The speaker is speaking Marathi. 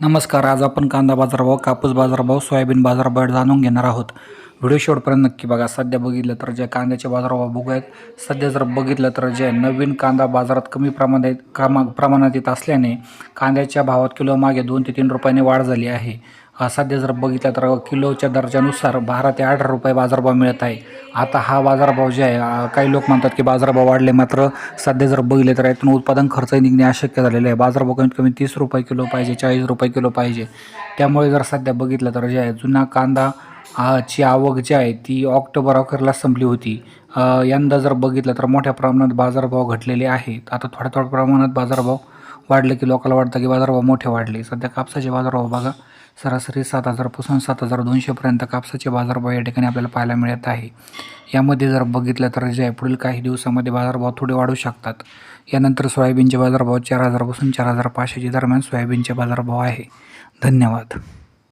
नमस्कार आज आपण कांदा बाजारभाव कापूस बाजारभाव सोयाबीन बाजारभाव जाणून घेणार आहोत. व्हिडिओ शेवटपर्यंत नक्की बघा. सध्या बघितलं तर जे कांद्याचे बाजारभाव बघूयात सध्या जर बघितलं तर जे नवीन कांदा बाजारात कमी प्रमाणात कामा प्रमाणात येत असल्याने कांद्याच्या भावात किलोमागे दोन ते तीन रुपयाने वाढ झाली आहे. सध्या जर बघितलं तर किलोच्या दर्जानुसार बारा ते अठरा रुपये बाजारभाव मिळत आहे. आता हा बाजारभाव जे आहे काही लोक म्हणतात की बाजारभाव वाढले मात्र सध्या जर बघितले तर यातून उत्पादन खर्चही निघणे अशक्य झालेलं आहे. बाजारभाव कमीत कमी तीस रुपये किलो पाहिजे चाळीस रुपये किलो पाहिजे. त्यामुळे जर सध्या बघितलं तर जे आहे जुना कांदा ची आवक जी आहे ती ऑक्टोबर अखेरला संपली होती. यंदा जर बघितलं तर मोठ्या प्रमाणात बाजारभाव घटलेले आहेत आता थोड्या थोड्या प्रमाणात बाजारभाव वाढले की लोकांना वाटतं की बाजारभाव मोठे वाढले. सध्या कापसाचे बाजारभाव बघा सरासरी सात हजारपासून सात हजार दोनशेपर्यंत कापसाचे बाजारभाव या ठिकाणी आपल्याला पाहायला मिळत आहे. यामध्ये जर बघितलं तर जे पुढील काही दिवसामध्ये बाजारभाव थोडे वाढू शकतात. यानंतर सोयाबीनचे बाजारभाव चार हजारपासून चार हजार पाचशेच्या दरम्यान सोयाबीनचे बाजारभाव आहे. धन्यवाद.